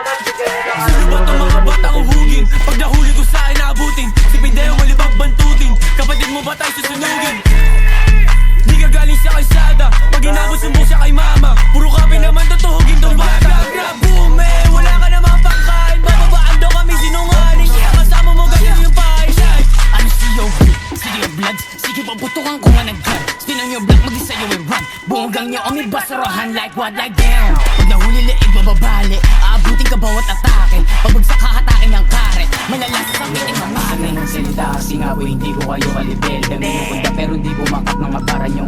Sino ba itong mga batang uhugin? Ko sa akin naabutin Si Pindeo malibag bantutin. Kapatid mo ba tayo susunugin? Di ka sa kalsada Pag inabot sumbong kay mama. Puro kape naman tutuhugin tong bata. Boom, eh. Wala ka namang pangkain. Bababaan daw kami sinungaling. Kaya mo ganyan yung pahay Ano siyo? Sige yung blood. Sige paputukan ko nga ng gun Tinang yung black mag-isa yung run Bunggang niyo ang ibasarahan like what? Like Pag nahuli liig mababali Aabutin ka bawat atake. Pabagsak hahatakin ang karet Malalasa sa mamami ng salita kasi nga po hindi ko kayo kalibel. Dami nyo punta pero hindi bumakat mga para nyo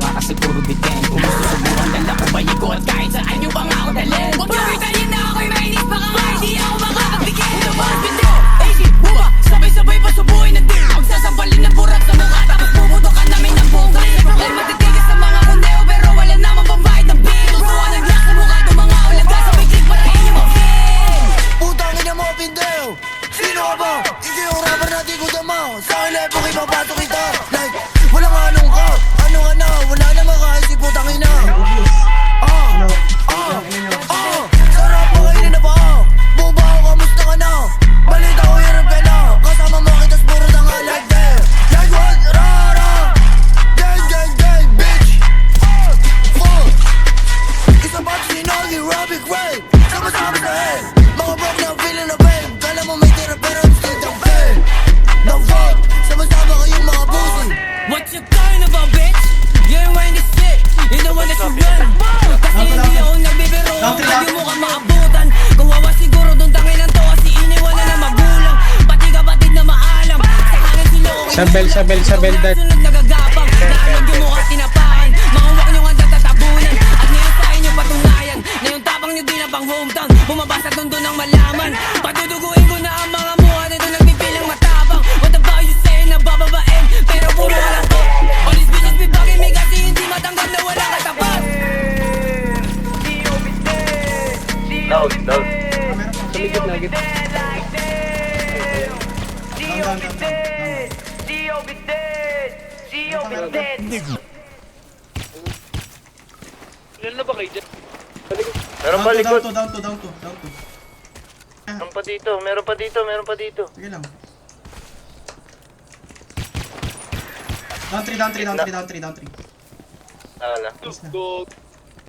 Sino ka ba? Ito yung rapper na di ko dama Sa akin level ipapato kita Like, That should run Kasi hindi ako nagbibiro. Hindi mo ka maabutan. Kawawa siguro dun tangin ng to. Kasi iniwan na ng magulang. Pati kapatid na maalam. Sa kanan sila ko Sabel, sabel, sabel, dad. Sunod nagagapang Naalag yung mukha tinapakan Mga wak nyo nga tatatabunan At ngayon sa inyo patunayan. Na yung tapang nyo di na pang hometown. Bumabasa dun dun ang malaman. Patutuguin Meron pa likod. Down to, down to, down to, down to. Meron pa dito, meron pa dito, meron pa dito. Sige lang. Down 3, down 3, down 3, down 3, down 3. Nakala. Please na.